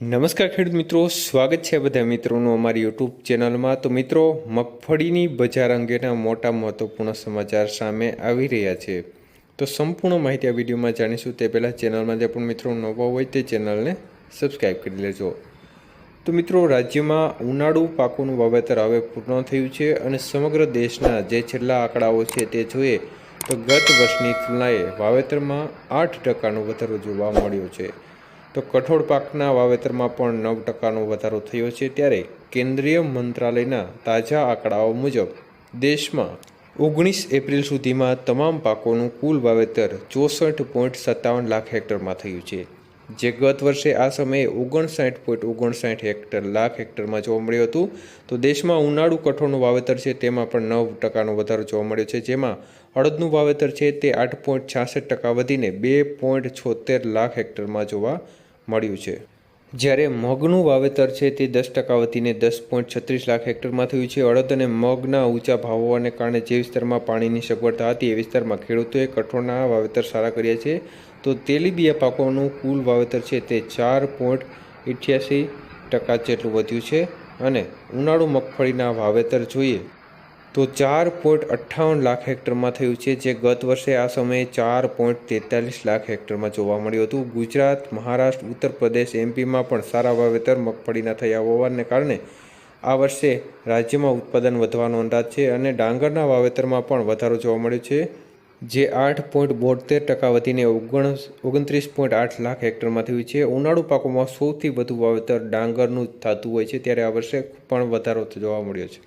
નમસ્કાર ખેડૂત મિત્રો, સ્વાગત છે બધા મિત્રોનું અમારી યુટ્યુબ ચેનલમાં. તો મિત્રો, મગફળીની બજાર અંગેના મોટા મહત્વપૂર્ણ સમાચાર સામે આવી રહ્યા છે. તો સંપૂર્ણ માહિતી આ વિડીયોમાં જાણીશું. તે પહેલાં ચેનલમાં જે પણ મિત્રો નવા હોય તે ચેનલને સબસ્ક્રાઈબ કરી લેજો. તો મિત્રો, રાજ્યમાં ઉનાળુ પાકોનું વાવેતર હવે પૂર્ણ થયું છે અને સમગ્ર દેશના જે છેલ્લા આંકડાઓ છે તે જોઈએ તો ગત વર્ષની તુલનાએ વાવેતરમાં આઠ ટકાનો વધારો જોવા મળ્યો છે. તો કઠોળ પાકના વાવેતરમાં પણ નવ ટકાનો વધારો થયો છે ત્યારે કેન્દ્રીય મંત્રાલયના તાજા આંકડાઓ મુજબ દેશમાં ઓગણીસ એપ્રિલ સુધીમાં તમામ પાકોનું કુલ વાવેતર ચોસઠ પોઈન્ટ સત્તાવન લાખ હેક્ટરમાં થયું છે, જે ગત વર્ષે આ સમયે ઓગણસાઠ પોઈન્ટ ઓગણસાઠ હેક્ટર લાખ હેક્ટરમાં જોવા મળ્યું હતું. તો દેશમાં ઉનાળુ કઠોળનું વાવેતર છે તેમાં પણ નવ ટકાનો વધારો જોવા મળ્યો છે, જેમાં અડદનું વાવેતર છે તે આઠ પોઈન્ટ છાસઠ ટકા વધીને બે પોઈન્ટ છોતેર લાખ હેક્ટરમાં જોવા મળ્યું છે. જ્યારે મગનું વાવેતર છે તે દસ ટકા વધીને દસ પોઈન્ટ છત્રીસ લાખ હેક્ટરમાં થયું છે. અડદ અને મગના ઊંચા ભાવ હોવાને કારણે જે વિસ્તારમાં પાણીની સગવડતા હતી, એ વિસ્તારમાં ખેડૂતોએ કઠોળના વાવેતર સારા કર્યા છે. તો તેલીબિયા પાકોનું કુલ વાવેતર છે તે ચાર પોઈન્ટ અઠ્યાસી ટકા જેટલું વધ્યું છે. અને ઉનાળુ મગફળીના વાવેતર જોઈએ તો ચાર પોઈન્ટ અઠ્ઠાવન લાખ હેક્ટરમાં થયું છે, જે ગત વર્ષે આ સમયે ચાર પોઈન્ટ તેતાલીસ લાખ હેક્ટરમાં જોવા મળ્યું હતું. ગુજરાત, મહારાષ્ટ્ર ઉત્તર પ્રદેશ એમપીમાં પણ સારા વાવેતર મગફળીના થયા હોવાને કારણે આ વર્ષે રાજ્યમાં ઉત્પાદન વધવાનો અંદાજ છે અને ડાંગરના વાવેતરમાં પણ વધારો જોવા મળ્યો છે, જે આઠ પોઈન્ટ બોતેર ટકા વધીને ઓગણ, ઓગણત્રીસ પોઈન્ટ આઠ લાખ હેક્ટરમાં થયું છે. ઉનાળુ પાકોમાં સૌથી વધુ વાવેતર ડાંગરનું થતું હોય છે, ત્યારે આ વર્ષે પણ વધારો જોવા મળ્યો છે.